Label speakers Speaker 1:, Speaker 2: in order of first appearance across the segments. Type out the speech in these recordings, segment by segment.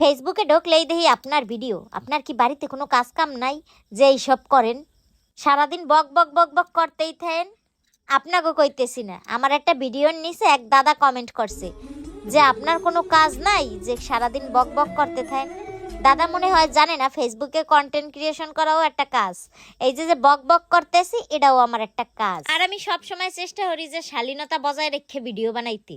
Speaker 1: ফেসবুকে ঢুকলেই দেখি আপনার ভিডিও। আপনার কি বাড়িতে কোনো কাজ কাম নাই যে এইসব করেন? সারাদিন বক বক বক বক করতেই থাকেন। আপনাকে কইতেছি না, আমার একটা ভিডিওর নিচে এক দাদা কমেন্ট করছে যে আপনার কোনো কাজ নাই যে সারাদিন বক বক করতে থাকেন? দাদা মনে হয় জানে না ফেসবুকে কন্টেন্ট ক্রিয়েশন করাও একটা কাজ। এই যে যে বক বক করতেছি, এটাও আমার একটা কাজ। আর আমি সব সময় চেষ্টা করি যে শালীনতা বজায় রেখে ভিডিও বানাইতে।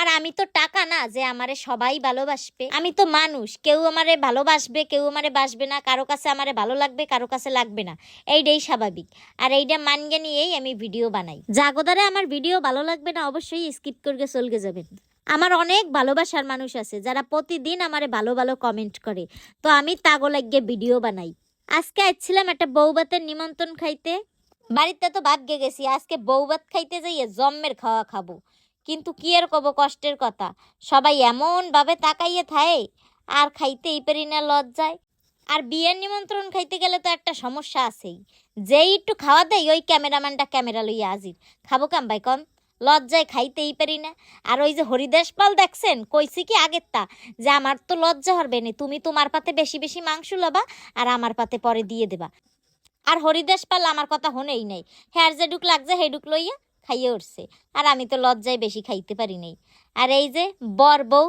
Speaker 1: আর আমি তো টাকা না যে আমারে সবাই ভালোবাসবে। আমি তো মানুষ, কেউ আমারে ভালোবাসবে, কেউ আমারে বাসবে না, কারও কাছে আমারে ভালো লাগবে, কারও কাছে লাগবে না। এইটাই স্বাভাবিক। আর এইটা মানগে নিয়েই আমি ভিডিও বানাই। জাগোদারে আমার ভিডিও ভালো লাগবে না অবশ্যই স্কিপ করে চলকে যাবেন। আমার অনেক ভালোবাসার মানুষ আছে যারা প্রতিদিন আমারে ভালো ভালো কমেন্ট করে। তো আমি তাগো লাগিয়ে ভিডিও বানাই। আজকে আসছিলাম একটা বৌবাতের নিমন্ত্রণ খাইতে। বাড়িতে তো গে গেছি, আজকে বৌবাত খাইতে যাইয়ে জম্মের খাওয়া খাব। কিন্তু কি আর কব কষ্টের কথা? সবাই এমন ভাবে তাকাইয়ে থায়, আর খাইতেই পারি না লজ্জায়। আর বিয়ের নিমন্ত্রণ খাইতে গেলে তো একটা সমস্যা আছেই। যেই একটু খাওয়া দেয় ওই ক্যামেরাম্যানটা ক্যামেরা লইয়া আজির খাব কাম ভাই কম লজ্জায় খাইতেই পারি না। আর ওই যে হরিদাস পাল দেখছেন? কইছি কি আগের তা যে আমার তো লজ্জা হরবে না, তুমি তোমার পাতে বেশি বেশি মাংস লবা, আর আমার পাতে পরে দিয়ে দেবা। আর হরিদাস পাল আমার কথা হনেই নাই। হ্যার যে ডুক লাগছে হে ডুক লইয়া খাইয়ে উঠছে। আর আমি তো লজ্জায় বেশি খাইতে পারি নাই। আর এই যে বর বউ,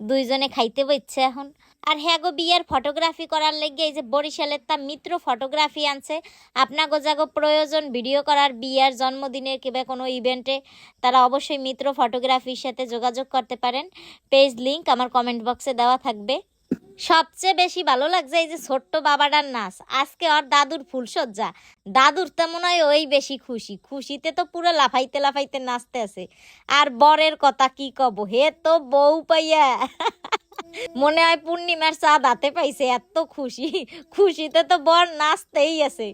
Speaker 1: দুইজনে খাইতে বইছে এখন। আর হ্যাঁ গো, বিয়ের ফটোগ্রাফি করার লেগে এই যে বরিশালের তা মিত্র ফটোগ্রাফি আনছে। আপনাগো জাগো প্রয়োজন ভিডিও করার, বিয়ের জন্মদিনের কিংবা কোনো ইভেন্টে তারা অবশ্যই মিত্র ফটোগ্রাফির সাথে যোগাযোগ করতে পারেন। পেজ লিংক আমার কমেন্ট বক্সে দেওয়া থাকবে। সবচেয়ে বেশি ভালো লাগছে এই যে ছোট্ট বাবাটার নাচ। আজকে ওর দাদুর ফুলসজ্জা দাদুর তো মনে হয় ওই বেশি খুশি। খুশিতে তো পুরো লাফাইতে লাফাইতে নাচতে আছে আর বরের কথা কি কব? হে তো বউ পাইয়া। মনে হয় পূর্ণিমার চাঁদ হাতে পাইছে, এত খুশি। খুশিতে তো বর নাচতেই আছে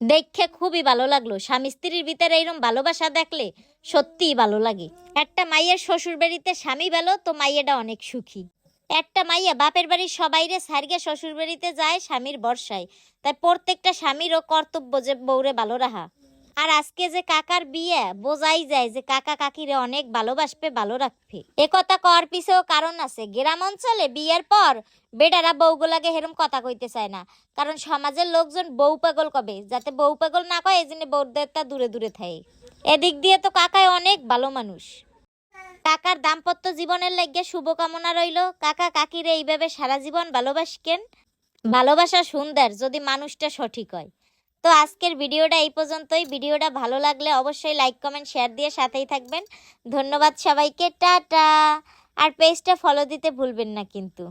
Speaker 1: দেখে খুবই ভালো লাগল। স্বামী স্ত্রীর ভিতরে এইরকম ভালোবাসা দেখলে সত্যিই ভালো লাগে। একটা মাইয়ের শ্বশুর বাড়িতে স্বামী ভালো, তো মাইয়েটা অনেক সুখী। একটা মাইয়া বাপের বাড়ির সবাইরে সারগে শ্বশুর বাড়িতে যায় স্বামীর বর্ষায়। তাই প্রত্যেকটা স্বামীরও কর্তব্য যে বউরে ভালো রাখা। আর আজকে যে কাকার বিয়ে, বোঝাই যায় যে কাকা কাকিরে অনেক ভালোবাসবে, ভালো রাখবে। এ কথা কর পিছেও কারণ আছে। গ্রাম অঞ্চলে বিয়ের পর বেটারা বউগুলাকে হেরম কথা কইতে চায় না। কারণ সমাজের লোকজন বউ পাগল কবে? যাতে বউ পাগল না কয়, এই জন্য বউদের দূরে দূরে থাকে। এদিক দিয়ে তো কাকায় অনেক ভালো মানুষ। কাকার দাম্পত্য জীবনের লাগিয়ে শুভকামনা রইল। কাকা, কাকিরে এইভাবে সারা জীবন ভালোবাসকেন? ভালোবাসা সুন্দর, যদি মানুষটা সঠিক হয়। তো আজকের ভিডিওটা এই পর্যন্তই। ভিডিওটা ভালো লাগলে অবশ্যই লাইক, কমেন্ট, শেয়ার দিয়ে সাথেই থাকবেন। ধন্যবাদ সবাইকে, টাটা। আর পেজটা ফলো দিতে ভুলবেন না কিন্তু।